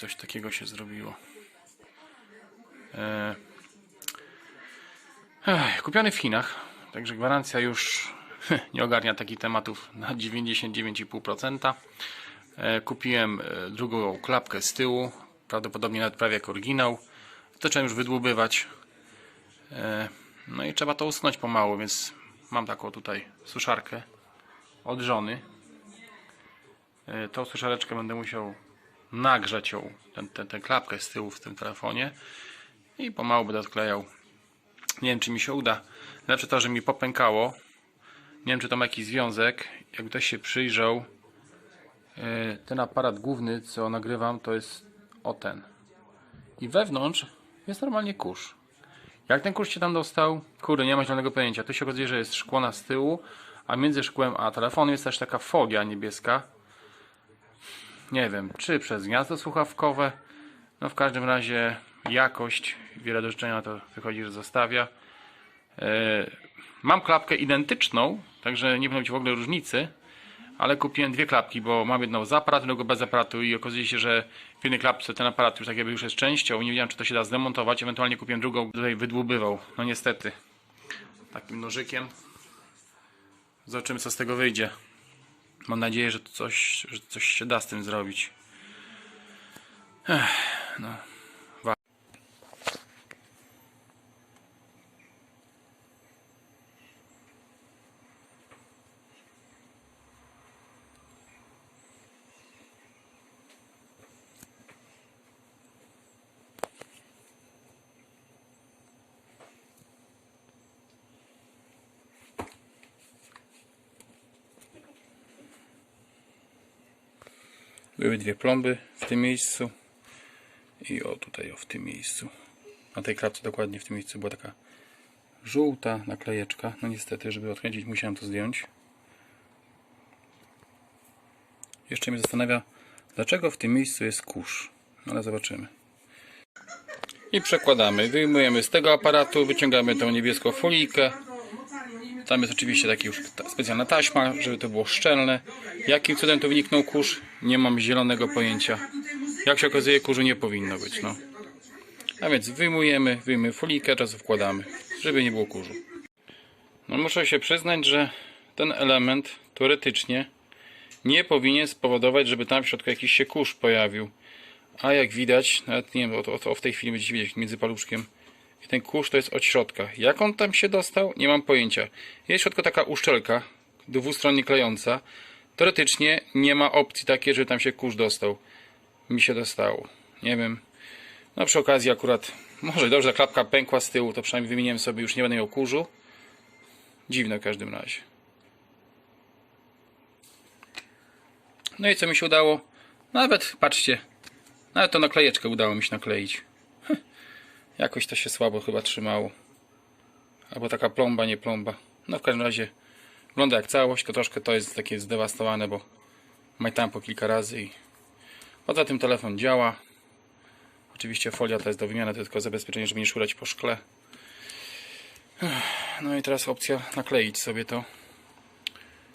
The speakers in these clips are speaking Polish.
coś takiego się zrobiło. E, ech, kupiony w Chinach, także gwarancja już nie ogarnia takich tematów na 99,5%. E, kupiłem e, drugą klapkę z tyłu, prawdopodobnie nawet prawie jak oryginał. Zacząłem już wydłubywać. No i trzeba to usunąć pomału, więc mam taką tutaj suszarkę od żony. Tą suszareczkę będę musiał nagrzać ją, tę ten, ten klapkę z tyłu w tym telefonie i pomału będę odklejał. Nie wiem czy mi się uda. Lepsze to, że mi popękało. Nie wiem czy to ma jakiś związek. Jak ktoś się przyjrzał, e, ten aparat główny co nagrywam to jest o ten. I wewnątrz jest normalnie kurz. Jak ten kurz się tam dostał? Kurde, nie mam zielonego pojęcia. Tu się okazuje, że jest szkłona z tyłu, a między szkłem a telefonem jest też taka folia niebieska. Nie wiem, czy przez gniazdo słuchawkowe. No w każdym razie jakość, wiele do życzenia to wychodzi, że zostawia. E, Mam klapkę identyczną, także nie powinno być w ogóle różnicy, ale kupiłem dwie klapki, bo mam jedną z aparatu, drugą bez aparatu i okazuje się, że w jednej klapce ten aparat już tak jakby już jest częścią, nie wiedziałem czy to się da zdemontować, ewentualnie kupiłem drugą, tutaj wydłubywał, no niestety, takim nożykiem. Zobaczymy co z tego wyjdzie. Mam nadzieję, że coś, że coś się da z tym zrobić. Ech, no. Były dwie plomby w tym miejscu i o tutaj o w tym miejscu. Na tej klapce dokładnie w tym miejscu była taka żółta naklejeczka. No niestety, żeby odkręcić musiałem to zdjąć. Jeszcze mnie zastanawia, dlaczego w tym miejscu jest kurz. Ale zobaczymy. I przekładamy. Wyjmujemy z tego aparatu, wyciągamy tą niebieską folijkę. Tam jest oczywiście taka już specjalna taśma, żeby to było szczelne. Jakim cudem to wyniknął kurz? Nie mam zielonego pojęcia. Jak się okazuje, kurzu nie powinno być. No. A więc wyjmujemy, wyjmujemy folijkę, czasem wkładamy, żeby nie było kurzu. No muszę się przyznać, że ten element teoretycznie nie powinien spowodować, żeby tam w środku jakiś się kurz pojawił. A jak widać, nawet nie wiem, o, o, o w tej chwili będziecie widzieć między paluszkiem, i ten kurz to jest od środka. Jak on tam się dostał? Nie mam pojęcia. Jest w środku taka uszczelka, dwustronnie klejąca. Teoretycznie nie ma opcji takiej, żeby tam się kurz dostał. Mi się dostało. Nie wiem. No przy okazji akurat, może dobrze, że klapka pękła z tyłu, to przynajmniej wymieniłem sobie, już nie będę miał kurzu. Dziwne w każdym razie. No i co mi się udało? Nawet, patrzcie, nawet to naklejeczkę udało mi się nakleić. Jakoś to się słabo chyba trzymało. Albo taka plomba, nie plomba. No w każdym razie wygląda jak całość, tylko troszkę to jest takie zdewastowane, bo majtałem po kilka razy i poza tym telefon działa. Oczywiście folia to jest do wymiany, to tylko zabezpieczenie, żeby nie szurać po szkle. No i teraz opcja nakleić sobie to.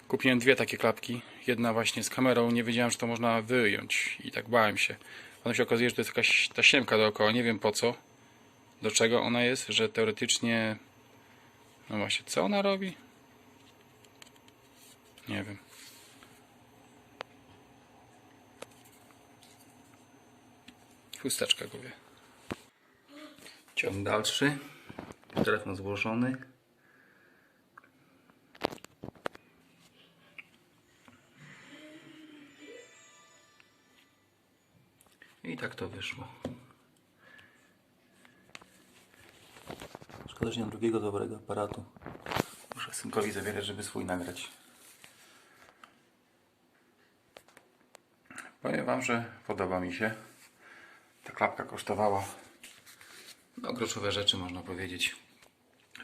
Kupiłem dwie takie klapki. Jedna właśnie z kamerą. Nie wiedziałem, że to można wyjąć i tak bałem się. Potem się okazuje, że to jest jakaś tasiemka dookoła. Nie wiem po co do czego ona jest, że teoretycznie no właśnie, co ona robi? Nie wiem. Chusteczka go wie. Ciąg dalszy. Telefon złożony. I tak to wyszło. Że nie drugiego dobrego aparatu. Muszę synkowi zawierać, żeby swój nagrać. Powiem Wam, że podoba mi się. Ta klapka kosztowała no groszowe rzeczy można powiedzieć.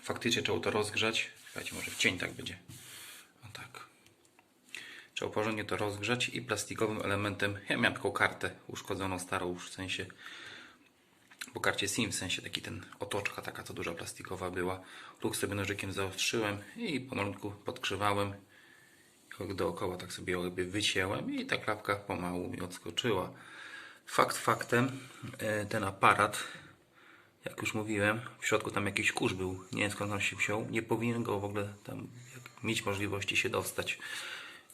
Faktycznie trzeba to rozgrzać. Słuchajcie, może w cień tak będzie. O tak. Trzeba porządnie to rozgrzać i plastikowym elementem, ja miałem taką kartę uszkodzoną, starą już w sensie po karcie SIM, w sensie taki ten otoczka taka co duża plastikowa była. Luk sobie nożykiem zaostrzyłem i pomalutku podgrzewałem. I dookoła tak sobie jakby wycięłem i ta klapka pomału mi odskoczyła. Fakt faktem, e, ten aparat, jak już mówiłem, w środku tam jakiś kurz był. Nie wiem skąd on się wziął. Nie powinien go w ogóle tam mieć możliwości się dostać.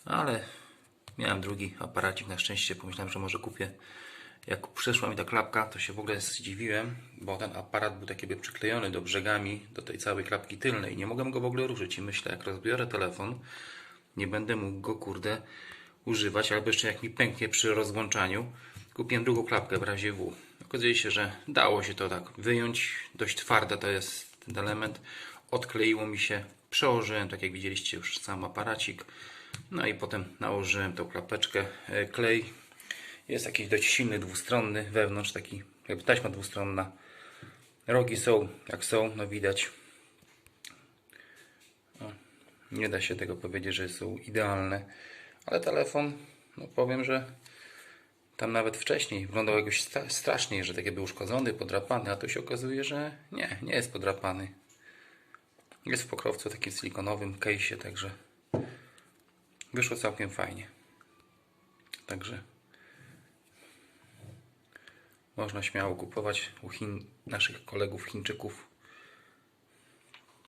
Ale miałem drugi aparacik na szczęście. Pomyślałem, że może kupię. Jak przyszła mi ta klapka, to się w ogóle zdziwiłem, bo ten aparat był tak jakby przyklejony do brzegami, do tej całej klapki tylnej. Nie mogłem go w ogóle ruszyć i myślę, jak rozbiorę telefon, nie będę mógł go, kurde, używać, albo jeszcze jak mi pęknie przy rozłączaniu. Kupiłem drugą klapkę w razie W. Okazuje się, że dało się to tak wyjąć. Dość twarde to jest ten element. Odkleiło mi się, przełożyłem, tak jak widzieliście już sam aparacik. No i potem nałożyłem tą klapeczkę, e, klej. Jest jakiś dość silny, dwustronny wewnątrz, taki jakby taśma dwustronna. Rogi są jak są, no widać. Nie da się tego powiedzieć, że są idealne, ale telefon, no powiem, że tam nawet wcześniej wyglądał jakoś straszniej, że tak jakby uszkodzony, podrapany, a tu się okazuje, że nie, nie jest podrapany. Jest w pokrowcu takim silikonowym case'ie, także wyszło całkiem fajnie. Także można śmiało kupować u Chin, naszych kolegów Chińczyków